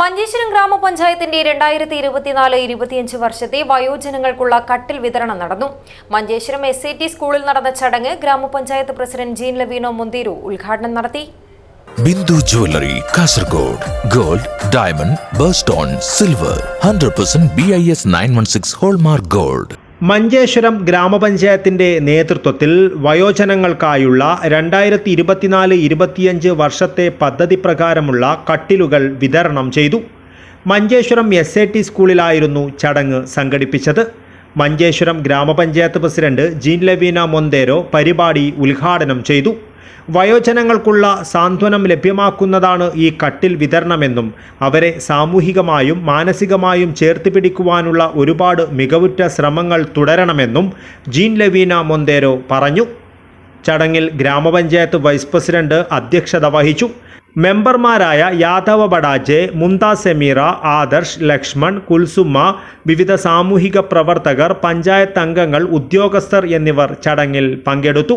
മഞ്ചേശ്വരം ഗ്രാമപഞ്ചായത്തിന്റെ രണ്ടായിരത്തി ഇരുപത്തിനാല് ഇരുപത്തിയഞ്ച് വർഷത്തെ വയോജനങ്ങൾക്കുള്ള കട്ടിൽ വിതരണം നടന്നു. മഞ്ചേശ്വരം എസ് സ്കൂളിൽ നടന്ന ചടങ്ങ് ഗ്രാമപഞ്ചായത്ത് പ്രസിഡന്റ് ജീൻ ലവീനോ മുന്തീരു ഉദ്ഘാടനം നടത്തി. Bindu jewellery Kasaragod gold diamond birthstone silver hundred percent B I S nine one six hallmark gold Manjeshwaram ഗ്രാമപഞ്ചായത്തിന്റെ നേതൃത്വത്തിൽ വയോജനങ്ങൾക്കായുള്ള രണ്ടായിരത്തി ഇരുപത്തിനാല് ഇരുപത്തിയഞ്ച് വർഷത്തെ പദ്ധതി പ്രകാരമുള്ള കട്ടിലുകൾ വിതരണം ചെയ്തു. മഞ്ചേശ്വരം എസ് എ ടി സ്കൂളിലായിരുന്നു ചടങ്ങ് സംഘടിപ്പിച്ചത്. മഞ്ചേശ്വരം ഗ്രാമപഞ്ചായത്ത് പ്രസിഡന്റ് ജീൻ ലവീന മൊന്തേരോ പരിപാടി ഉദ്ഘാടനം ചെയ്തു. വയോജനങ്ങൾക്കുള്ള സാന്ത്വനം ലഭ്യമാക്കുന്നതാണ് ഈ കട്ടിൽ വിതരണമെന്നും അവരെ സാമൂഹികമായും മാനസികമായും ചേർത്ത് പിടിക്കുവാനുള്ള ഒരുപാട് മികവുറ്റ ശ്രമങ്ങൾ തുടരണമെന്നും ജീൻ ലവീന മൊന്തേരോ പറഞ്ഞു. ചടങ്ങിൽ ഗ്രാമപഞ്ചായത്ത് വൈസ് പ്രസിഡന്റ് അധ്യക്ഷത വഹിച്ചു. മെമ്പർമാരായ യാദവ ബഡാജെ മുന്താ സെമീറ ആദർശ് ലക്ഷ്മൺ കുൽസുമ്മ വിവിധ സാമൂഹിക പ്രവർത്തകർ പഞ്ചായത്ത് അംഗങ്ങൾ ഉദ്യോഗസ്ഥർ എന്നിവർ ചടങ്ങിൽ പങ്കെടുത്തു.